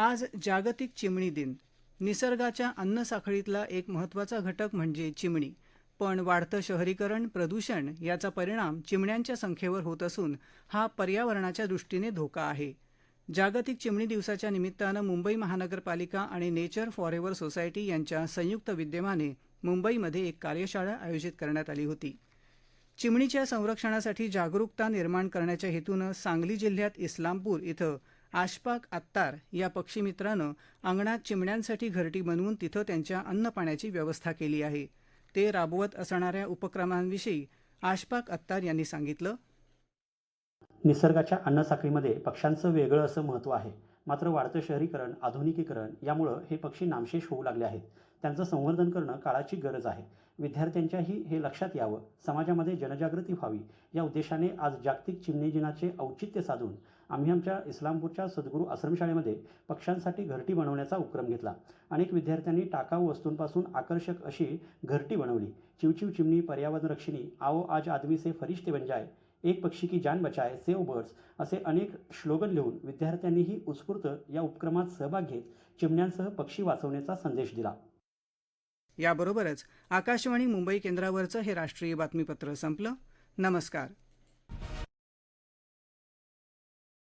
आज जागतिक चिमणी दिन. निसर्गाच्या अन्नसाखळीतला एक महत्त्वाचा घटक म्हणजे चिमणी. पण वाढतं शहरीकरण प्रदूषण याचा परिणाम चिमण्यांच्या संख्येवर होत असून हा पर्यावरणाच्या दृष्टीने धोका आहे. जागतिक चिमणी दिवसाच्या निमित्तानं मुंबई महानगरपालिका आणि नेचर फॉरेव्हर सोसायटी यांच्या संयुक्त विद्यमाने मुंबईमध्ये एक कार्यशाळा आयोजित करण्यात आली होती. चिमणीच्या संरक्षणासाठी जागरूकता निर्माण करण्याच्या हेतूनं सांगली जिल्ह्यात इस्लामपूर इथं आशपाक आत्तार या पक्षीमित्रानं अंगणात चिमण्यांसाठी घरटी बनवून तिथं त्यांच्या अन्नपाण्याची व्यवस्था केली आहे. ते राबवत असणाऱ्या उपक्रमांविषयी आशपाक अत्तार यांनी सांगितलं. निसर्गाच्या अन्नसाखळीमध्ये पक्ष्यांचं वेगळं असं महत्त्व आहे. मात्र वाढतं शहरीकरण आधुनिकीकरण यामुळं हे पक्षी नामशेष होऊ लागले आहेत. त्यांचं संवर्धन करणं काळाची गरज आहे. विद्यार्थ्यांच्याही हे लक्षात यावं. समाजामध्ये जनजागृती व्हावी. या उद्देशाने आज जागतिक चिमणी दिनाचे औचित्य साधून आम्ही आमच्या इस्लामपूरच्या सद्गुरू आश्रमशाळेमध्ये पक्ष्यांसाठी घरटी बनवण्याचा उपक्रम घेतला. अनेक विद्यार्थ्यांनी टाकाऊ वस्तूंपासून आकर्षक अशी घरटी बनवली. चिवचिव चिमणी पर्यावरण रक्षिणी आओ आज आदमी से फरिश्ते बन जाय एक पक्षी की जान बचाए सेव बर्ड्स असे अनेक श्लोगन लिहून विद्यार्थ्यांनीही उत्स्फूर्त या उपक्रमात सहभाग घेत चिमण्यांसह पक्षी वाचवण्याचा संदेश दिला. याबरोबरच आकाशवाणी मुंबई केंद्रावरचं हे राष्ट्रीय बातमीपत्र संपलं. नमस्कार.